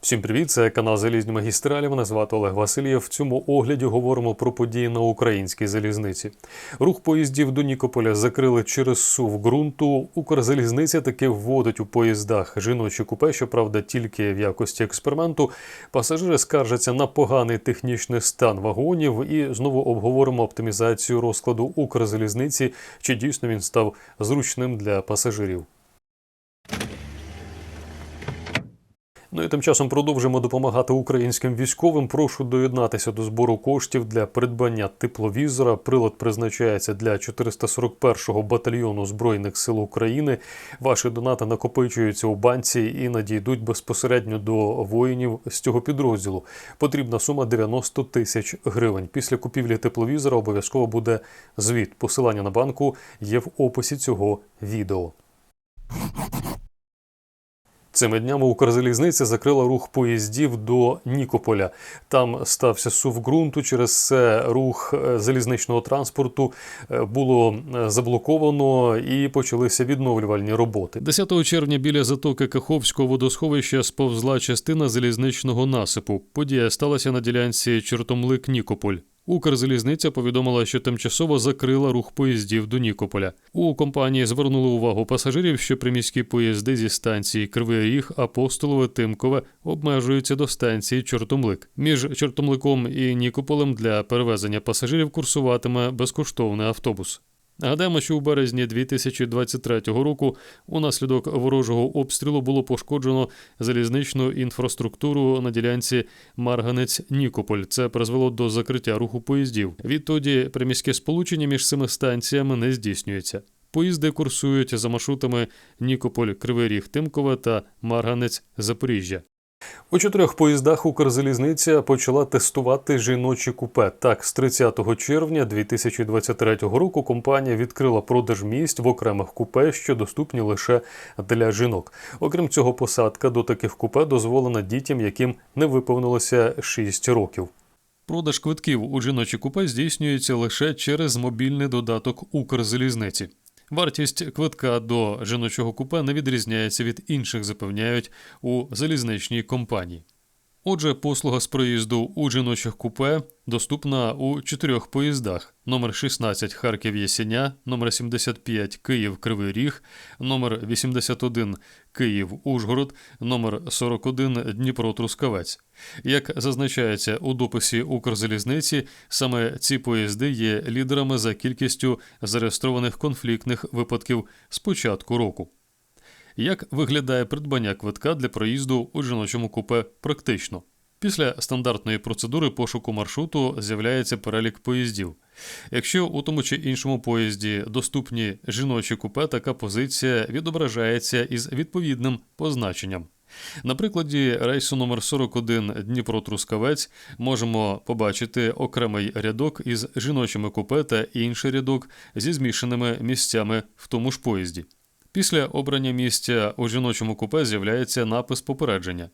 Всім привіт, це канал Залізні магістралі. Мене звати Олег Васильєв. В цьому огляді говоримо про події на українській залізниці. Рух поїздів до Нікополя закрили через сув ґрунту. Укрзалізниця таки вводить у поїздах жіночі купе, щоправда, тільки в якості експерименту. Пасажири скаржаться на поганий технічний стан вагонів. І знову обговоримо оптимізацію розкладу Укрзалізниці. Чи дійсно він став зручним для пасажирів? Ну і тим часом продовжимо допомагати українським військовим. Прошу доєднатися до збору коштів для придбання тепловізора. Прилад призначається для 441-го батальйону збройних сил України. Ваші донати накопичуються у банці і надійдуть безпосередньо до воїнів з цього підрозділу. Потрібна сума 90 тисяч гривень. Після купівлі тепловізора обов'язково буде звіт. Посилання на банку є в описі цього відео. Цими днями Укрзалізниця закрила рух поїздів до Нікополя. Там стався сув ґрунту. Через це рух е, залізничного транспорту е, було е, заблоковано і почалися відновлювальні роботи. 10 червня біля затоки Каховського водосховища сповзла частина залізничного насипу. Подія сталася на ділянці Чортомлик-Нікополь. Укрзалізниця повідомила, що тимчасово закрила рух поїздів до Нікополя. У компанії звернули увагу пасажирів, що приміські поїзди зі станції Кривий Ріг, Апостолове, Тимкове обмежуються до станції Чортомлик. Між Чортомликом і Нікополем для перевезення пасажирів курсуватиме безкоштовний автобус. Нагадаємо, що у березні 2023 року унаслідок ворожого обстрілу було пошкоджено залізничну інфраструктуру на ділянці Марганець-Нікополь. Це призвело до закриття руху поїздів. Відтоді приміське сполучення між цими станціями не здійснюється. Поїзди курсують за маршрутами Нікополь, Кривий Ріг, Тимкове та Марганець Запоріжжя. У чотирьох поїздах Укрзалізниця почала тестувати жіночі купе. Так, з 30 червня 2023 року компанія відкрила продаж місць в окремих купе, що доступні лише для жінок. Окрім цього, посадка до таких купе дозволена дітям, яким не виповнилося 6 років. Продаж квитків у жіночі купе здійснюється лише через мобільний додаток Укрзалізниці. Вартість квитка до жіночого купе не відрізняється від інших, запевняють у залізничній компанії. Отже, послуга з проїзду у жіночих купе доступна у чотирьох поїздах: номер 16 Харків Єсеня, номер 75 Київ Кривий Ріг, номер 81 Київ Ужгород, номер 41 Дніпро Трускавець. Як зазначається у дописі Укрзалізниці, саме ці поїзди є лідерами за кількістю зареєстрованих конфліктних випадків з початку року. Як виглядає придбання квитка для проїзду у жіночому купе практично? Після стандартної процедури пошуку маршруту з'являється перелік поїздів. Якщо у тому чи іншому поїзді доступні жіночі купе, така позиція відображається із відповідним позначенням. На прикладі рейсу номер 41 Дніпро-Трускавець можемо побачити окремий рядок із жіночими купе та інший рядок зі змішаними місцями в тому ж поїзді. Після обрання місця у жіночому купе з'являється напис попередження.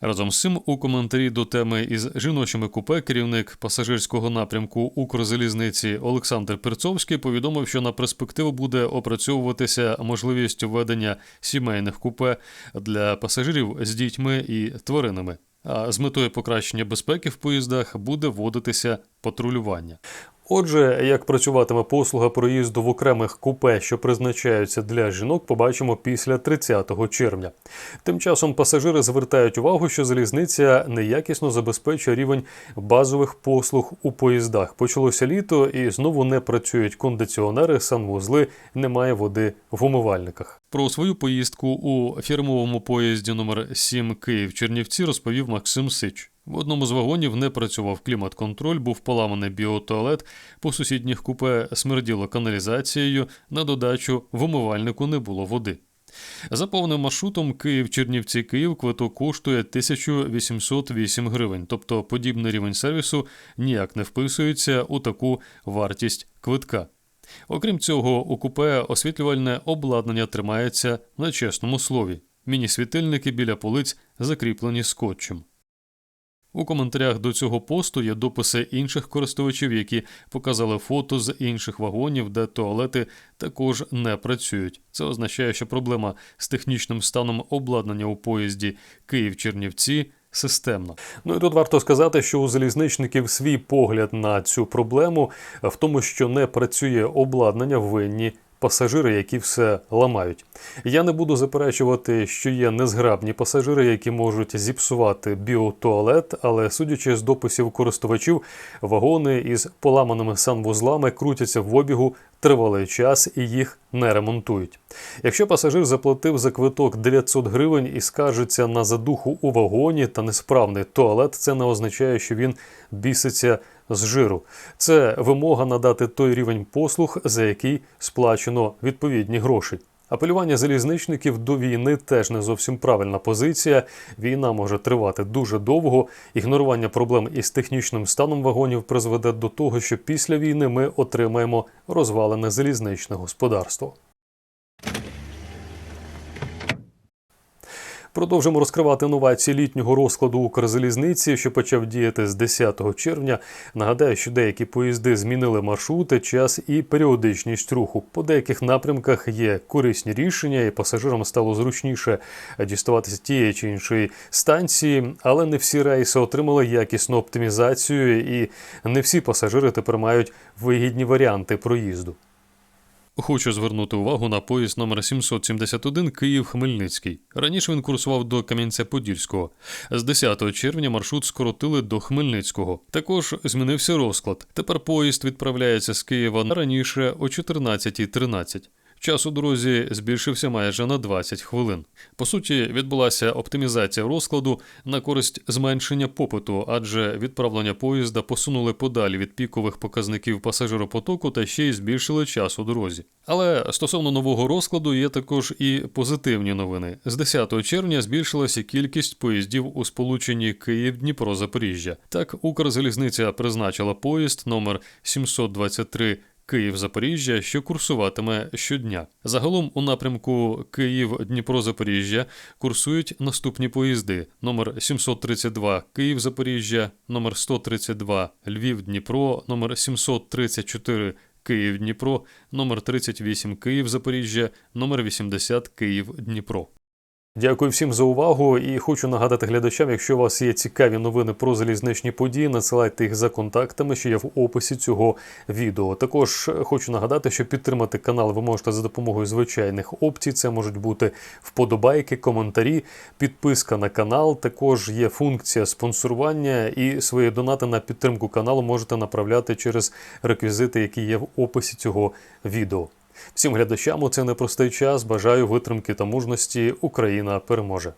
Разом з цим у коментарі до теми із жіночими купе керівник пасажирського напрямку Укрзалізниці Олександр Перцовський повідомив, що на перспективу буде опрацьовуватися можливість введення сімейних купе для пасажирів з дітьми і тваринами. А з метою покращення безпеки в поїздах буде вводитися патрулювання. Отже, як працюватиме послуга проїзду в окремих купе, що призначаються для жінок, побачимо після 30 червня. Тим часом пасажири звертають увагу, що залізниця неякісно забезпечує рівень базових послуг у поїздах. Почалося літо і знову не працюють кондиціонери, санвузли, немає води в умивальниках. Про свою поїздку у фірмовому поїзді номер 7 Київ Чернівці розповів Максим Сич. В одному з вагонів не працював клімат-контроль, був поламаний біотуалет, по сусідніх купе смерділо каналізацією, на додачу в умивальнику не було води. За повним маршрутом Київ-Чернівці Київ квиток коштує 1808 гривень, тобто подібний рівень сервісу ніяк не вписується у таку вартість квитка. Окрім цього, у купе освітлювальне обладнання тримається на чесному слові. Міні-світильники біля полиць закріплені скотчем. У коментарях до цього посту є дописи інших користувачів, які показали фото з інших вагонів, де туалети також не працюють. Це означає, що проблема з технічним станом обладнання у поїзді Київ-Чернівці системно. Ну і тут варто сказати, що у залізничників свій погляд на цю проблему в тому, що не працює обладнання винні. Пасажири, які все ламають. Я не буду заперечувати, що є незграбні пасажири, які можуть зіпсувати біотуалет, але судячи з дописів користувачів, вагони із поламаними санвузлами крутяться в обігу тривалий час і їх не ремонтують. Якщо пасажир заплатив за квиток 900 гривень і скаржиться на задуху у вагоні та несправний туалет, це не означає, що він біситься з жиру. Це вимога надати той рівень послуг, за який сплачено відповідні гроші. Апелювання залізничників до війни теж не зовсім правильна позиція. Війна може тривати дуже довго. Ігнорування проблем із технічним станом вагонів призведе до того, що після війни ми отримаємо розвалене залізничне господарство. Продовжимо розкривати новації літнього розкладу Укрзалізниці, що почав діяти з 10 червня. Нагадаю, що деякі поїзди змінили маршрути, час і періодичність руху. По деяких напрямках є корисні рішення, і пасажирам стало зручніше діставатися тієї чи іншої станції, але не всі рейси отримали якісну оптимізацію, і не всі пасажири тепер мають вигідні варіанти проїзду. Хочу звернути увагу на поїзд номер 771 Київ-Хмельницький. Раніше він курсував до Кам'янця-Подільського. З 10 червня маршрут скоротили до Хмельницького. Також змінився розклад. Тепер поїзд відправляється з Києва раніше о 14.13. Час у дорозі збільшився майже на 20 хвилин. По суті, відбулася оптимізація розкладу на користь зменшення попиту, адже відправлення поїзда посунули подалі від пікових показників пасажиропотоку та ще й збільшили час у дорозі. Але стосовно нового розкладу є також і позитивні новини. З 10 червня збільшилася кількість поїздів у сполученні Київ-Дніпро-Запоріжжя. Так, Укрзалізниця призначила поїзд номер 723 Київ-Запоріжжя, що курсуватиме щодня. Загалом у напрямку Київ-Дніпро-Запоріжжя курсують наступні поїзди: номер 732 Київ-Запоріжжя, номер 132 Львів-Дніпро, номер 734 Київ-Дніпро, номер 38 Київ-Запоріжжя, номер 80 Київ-Дніпро. Дякую всім за увагу і хочу нагадати глядачам, якщо у вас є цікаві новини про залізничні події, надсилайте їх за контактами, що є в описі цього відео. Також хочу нагадати, що підтримати канал ви можете за допомогою звичайних опцій. Це можуть бути вподобайки, коментарі, підписка на канал. Також є функція спонсорування і свої донати на підтримку каналу можете направляти через реквізити, які є в описі цього відео. Всім глядачам у цей непростий час бажаю витримки та мужності. Україна переможе.